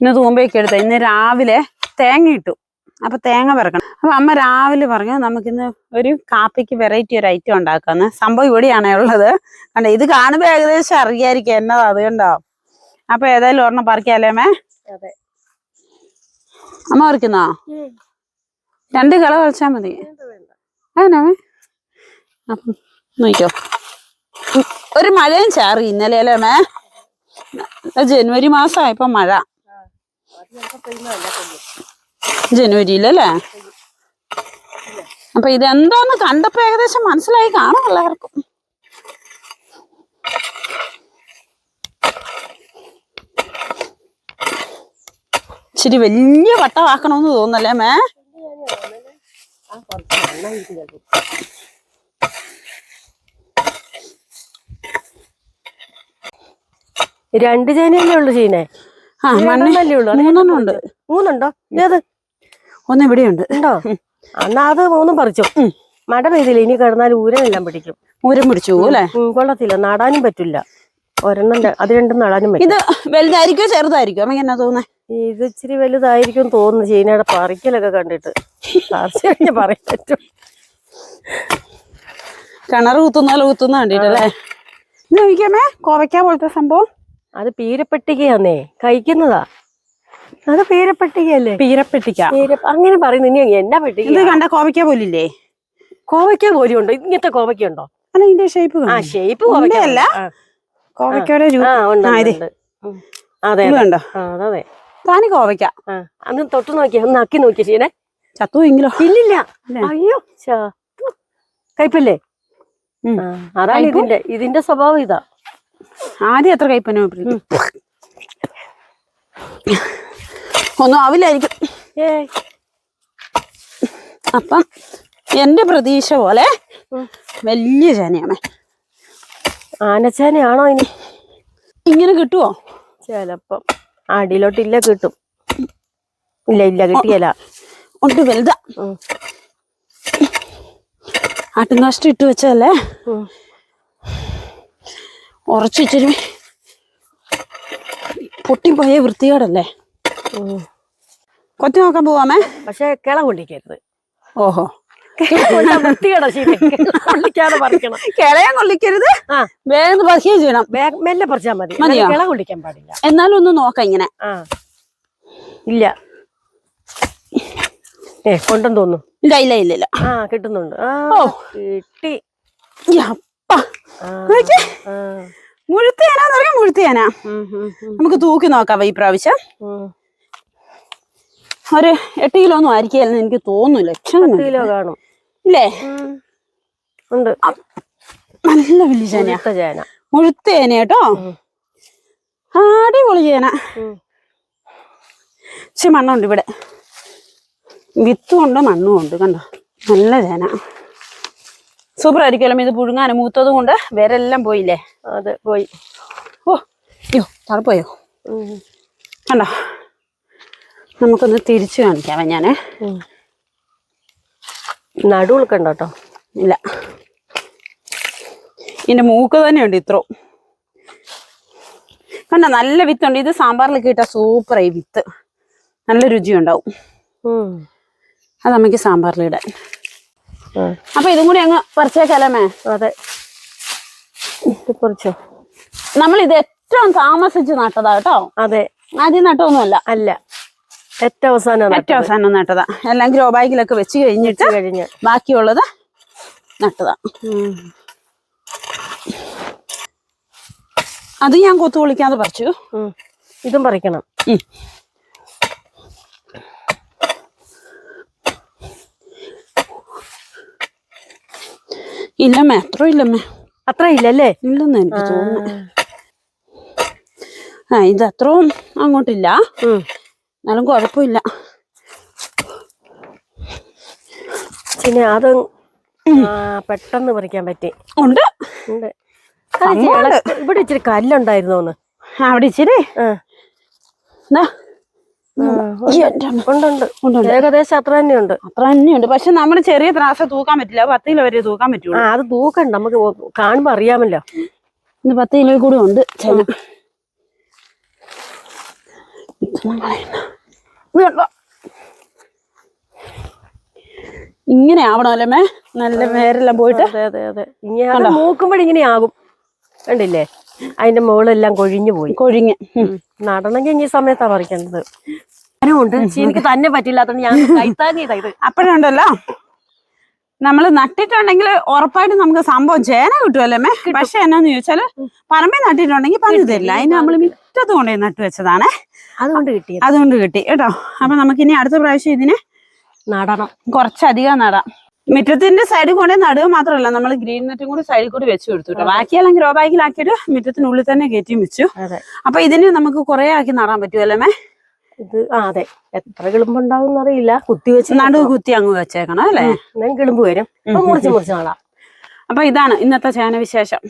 ഇന്ന് തൂമ്പയൊക്കെ എടുത്ത ഇന്ന് രാവിലെ തേങ്ങ ഇട്ടു. അപ്പൊ തേങ്ങ പിറക്കണം അപ്പൊ അമ്മ രാവിലെ പറഞ്ഞു നമുക്കിന്ന് ഒരു കാപ്പിക്ക് വെറൈറ്റി ഒരു ഐറ്റം ഉണ്ടാക്കാന്ന്. സംഭവം ഇവിടെയാണ് ഉള്ളത്. കണ്ടോ ഇത് കാണുമ്പോ ഏകദേശം അറിയായിരിക്കും എന്നതാ അത് കണ്ടോ? അപ്പൊ ഏതായാലും ഒരെണ്ണം പറിക്കാല്ലേ അമ്മേ? അമ്മ പറിക്കുന്നോ? രണ്ട് കള കളിച്ചാ മതി. അപ്പം നോക്കിക്കോ. ഒരു മഴയും ചാറി ഇന്നലെ അല്ലേ മേ ജനുവരി മാസമായപ്പോ മഴ. ജനുവരിയിലല്ലേ? അപ്പൊ ഇതെന്താന്ന് കണ്ടപ്പോ ഏകദേശം മനസ്സിലായി. കാണും എല്ലാവർക്കും. ഇച്ചിരി വലിയ വട്ടമാക്കണമെന്ന് തോന്നല്ലേ മേ? രണ്ട് ചേനയല്ലേ ഉള്ളു ചീനെ ആ മണ്ണ് രണ്ടെണ്ണല്ലേ ഉള്ളൂ മൂന്നെണ്ണം ഉണ്ട് മൂന്നുണ്ടോ? ഏത്? ഒന്ന് ഇവിടെയുണ്ട്. ഉണ്ടോ? എന്നാ അത് മൂന്നും പറിച്ചു. മട പെയ്തില്ല ഇനി കിടന്നാൽ ഊരനെല്ലാം പിടിക്കും. ഊരം പിടിച്ചു അല്ലേ? കൊള്ളത്തില്ല. നടാനും പറ്റില്ല. ഒരെണ്ണം അത് രണ്ടും നടാനും പറ്റും ഇത് വലുതായിരിക്കോ ചെറുതായിരിക്കോ? എന്നാ തോന്നുന്നേ? ഇത് ഇച്ചിരി വലുതായിരിക്കും തോന്നുന്നു. ചീനയുടെ പറിക്കലൊക്കെ കണ്ടിട്ട്. പറിച്ചു കഴിഞ്ഞ പറയാൻ പറ്റും. കിണർ കുത്തുന്നാലും കുത്തുന്ന കണ്ടിട്ടല്ലേ ഇത് നോക്കിയാമേ കോവയ്ക്ക പോലത്തെ സംഭവം? അത് പീരപ്പെട്ടികയാന്നേ കഴിക്കുന്നതാ. അത് പീരപ്പെട്ടികയല്ലേ? പീരപ്പെട്ടിക്ക പീര അങ്ങനെ പറയുന്നു ഇനി എന്നാ പെട്ടി ഇത് കണ്ട കോവയ്ക്ക പോലില്ലേ? കോവയ്ക്ക പോലും ഉണ്ടോ ഇങ്ങനത്തെ കോവയ്ക്ക ഉണ്ടോ അല്ല. ഇതിന്റെ ഷേപ്പ് ആ ഷേപ്പ് കോവയ്ക്കല്ല കോവയ്ക്കയുടെ. അതെ കണ്ടോ? അതെ താനി കോവയ്ക്ക. അന്ന് തൊട്ട് നോക്കിയ ഒന്ന് അക്കി നോക്കിയ ചെയ്യണേ ചത്തു എങ്കിലോ ഇല്ലില്ല. ഇല്ലേ? അയ്യോ ചാ. കയ്പല്ലേ അതാണ്? ഇതിന്റെ ഇതിന്റെ സ്വഭാവം ഇതാ. ആദ്യം എത്ര കൈപ്പന ഒന്നും ആവില്ലായിരിക്കും. അപ്പം എന്റെ പ്രതീക്ഷ പോലെ വലിയ ചേനയാണ് ആനച്ചേനയാണോ ഇനി? ഇങ്ങനെ കിട്ടുവോ? ചിലപ്പം അടിയിലോട്ടില്ല കിട്ടും. ഇല്ല ഇല്ല കിട്ടിയല്ല. ഉണ്ട് വലുതാ. ആട്ടും കാഷ്ടം ഇട്ട് വെച്ചതല്ലേ. ഉറച്ചിച്ചിരി പൊട്ടിപ്പോയ വൃത്തികേടല്ലേ. കൊത്തി നോക്കാൻ പോവാമേ? പക്ഷെ കിള കൊള്ളിക്കരുത്. ഓഹോ. വൃത്തികേടാ ശരി കൊള്ളിക്കാതെ പറിക്കണം. കിളയാൻ കൊള്ളിക്കരുത്. ആ. വേഗം പറിക്കുകയും ചെയ്യണം. വേഗം മെല്ലെ പറിച്ചാൽ മതി. മതിയോ? കിള കൊള്ളിക്കാൻ പാടില്ല. എന്നാലും ഒന്ന് നോക്കാം ഇങ്ങനെ. ഇല്ല. ഏ കൊണ്ടെന്ന് തോന്നുന്നു. ഇല്ല ഇല്ല ഇല്ല ഇല്ല. ആ കിട്ടുന്നുണ്ട്. ഓ. കിട്ടി. മുഴുത്തേനാന്ന് പറയാം മുഴുത്തേനാ നമുക്ക് തൂക്കി നോക്കാം ഈ പ്രാവശ്യം. ഒരു എട്ട് കിലോ ഒന്നും ആയിരിക്കും എനിക്ക് തോന്നുന്നു. ലക്ഷം കിലോ കാണും. ഇല്ലേ. ഉണ്ട്. നല്ല വലിയ ചേന. മുഴുത്ത ചേന. മുഴുത്തേന കേട്ടോ. ആടി അടിപൊളി ചേന. പക്ഷെ മണ്ണുണ്ട് ഇവിടെ. വിത്തും ഉണ്ട് മണ്ണും ഉണ്ട് കണ്ടോ? നല്ല ചേന. സൂപ്പർ ആയിരിക്കുമല്ലോ ഇത് പുഴുങ്ങാനും മൂത്തത് കൊണ്ട് വേരെല്ലാം പോയില്ലേ? അത് പോയി. ഓ അയ്യോ തണുപ്പോയോ. കണ്ടോ നമുക്കൊന്ന് തിരിച്ചു കാണിക്കാമേ ഞാൻ കേട്ടോ ഇല്ല. ഇതിന്റെ മൂക്ക് തന്നെയുണ്ട് ഇത്രോ. കണ്ട നല്ല വിത്തുണ്ട്. ഇത് സാമ്പാറിലൊക്കെ സൂപ്പർ സൂപ്പറായി വിത്ത്. നല്ല രുചിയുണ്ടാവും. അത് നമുക്ക് സാമ്പാറിലിടാൻ അപ്പൊ ഇതും കൂടി അങ്ങ് പറിച്ചേക്കലമേ? അതെ. പറിച്ചോ. നമ്മൾ ഇത് ഏറ്റവും താമസിച്ച് നട്ടതാ കേട്ടോ. അതെ. ആദ്യം നട്ടൊന്നുമല്ല അല്ല. ഏറ്റവും അവസാനം ഏറ്റവും അവസാനം നട്ടതാ. എല്ലാം ഗ്രോ ബാഗിലൊക്കെ വെച്ച് കഴിഞ്ഞിട്ട് കഴിഞ്ഞ്. ബാക്കിയുള്ളത് നട്ടതാ. അത് ഞാൻ കൊത്തു വിളിക്കാതെ പറിച്ചു. ഇതും പറിക്കണം. ഇല്ലമ്മേ അത്ര ഇല്ലമ്മേ അത്ര ഇല്ലല്ലേ? ഇല്ലെന്ന് എനിക്ക് തോന്നുന്നു. ആ ഇത് അത്രയും അങ്ങോട്ടില്ല. എന്നാലും കുഴപ്പമില്ല. പിന്നെ അത് പെട്ടെന്ന് പറിക്കാൻ പറ്റി. ഉണ്ട്. ഉണ്ട്. ഇവിടെ ഇച്ചിരി കല്ലുണ്ടായിരുന്നോന്ന്. അവിടെ ഇച്ചിരി? ഏകദേശം അത്ര തന്നെയുണ്ട്. അത്ര തന്നെയുണ്ട്. പക്ഷെ നമ്മുടെ ചെറിയ ത്രാസ തൂക്കാൻ പറ്റില്ല. പത്ത് കിലോ വരെ തൂക്കാൻ പറ്റൂ പറ്റുള്ളൂ അത് തൂക്കണ്ട. നമുക്ക് കാണുമ്പോ അറിയാമല്ലോ. ഇന്ന് പത്ത് കിലോ കൂടി ഉണ്ട്. ചേന ഇങ്ങനെ മേ? നല്ല പേരെല്ലാം പോയിട്ട്. അതെ അതെ അതെ. ഇങ്ങനെ മൂക്കുമ്പോഴിങ്ങനെ ആകും കണ്ടില്ലേ? അതിന്റെ മുകളെല്ലാം കൊഴിഞ്ഞു പോയി. കൊഴിഞ്ഞ്. നടണമെങ്കിൽ ഈ സമയത്താ പറിക്കേണ്ടത് എനിക്ക് തന്നെ പറ്റില്ലാത്തോണ്ട് ഞാൻ കൈത്താങ്ങിയതാ ഇത് അപ്പോഴുണ്ടല്ലോ നമ്മൾ നട്ടിട്ടുണ്ടെങ്കിൽ ഉറപ്പായിട്ട് നമുക്ക് സംഭവം ചേന കിട്ടുമല്ലേ മേ പക്ഷെ എന്നാന്ന് ചോദിച്ചാൽ പറമ്പിൽ നട്ടിട്ടുണ്ടെങ്കിൽ പന്നി തരില്ല അതിന് നമ്മൾ മിറ്റത്ത് കൊണ്ടുപോയി നട്ടു വെച്ചതാണ്. അതുകൊണ്ട് കിട്ടി അതുകൊണ്ട് കിട്ടി. കേട്ടോ. അപ്പൊ നമുക്കിനി അടുത്ത പ്രാവശ്യം ഇതിന് നടണം. കുറച്ചധികം നടാം. മുറ്റത്തിന്റെ സൈഡിൽ കൊണ്ടേ നടുക മാത്രമല്ല നമ്മൾ ഗ്രീൻ നെറ്റും കൂടി സൈഡിൽ കൂടി വെച്ച് കൊടുത്തു കേട്ടോ. ബാക്കിയെല്ലാം ഗ്രോ ബാഗിലാക്കിയിട്ട് മുറ്റത്തിനുള്ളിൽ തന്നെ കയറ്റി വെച്ചു. അപ്പൊ ഇതിന് നമുക്ക് കുറെ ആക്കി നടാൻ പറ്റുമല്ലേ മേ? ഇത് ആ അതെ. എത്ര കിളുമ്പ് ഉണ്ടാവും അറിയില്ല. കുത്തി വെച്ച് നടു കുത്തി അങ്ങ് വെച്ചേക്കണം അല്ലേ? കിളുമ്പ് വരും. മുറിച്ച് മുറിച്ച് നടാം. അപ്പൊ ഇതാണ് ഇന്നത്തെ ചേന വിശേഷം.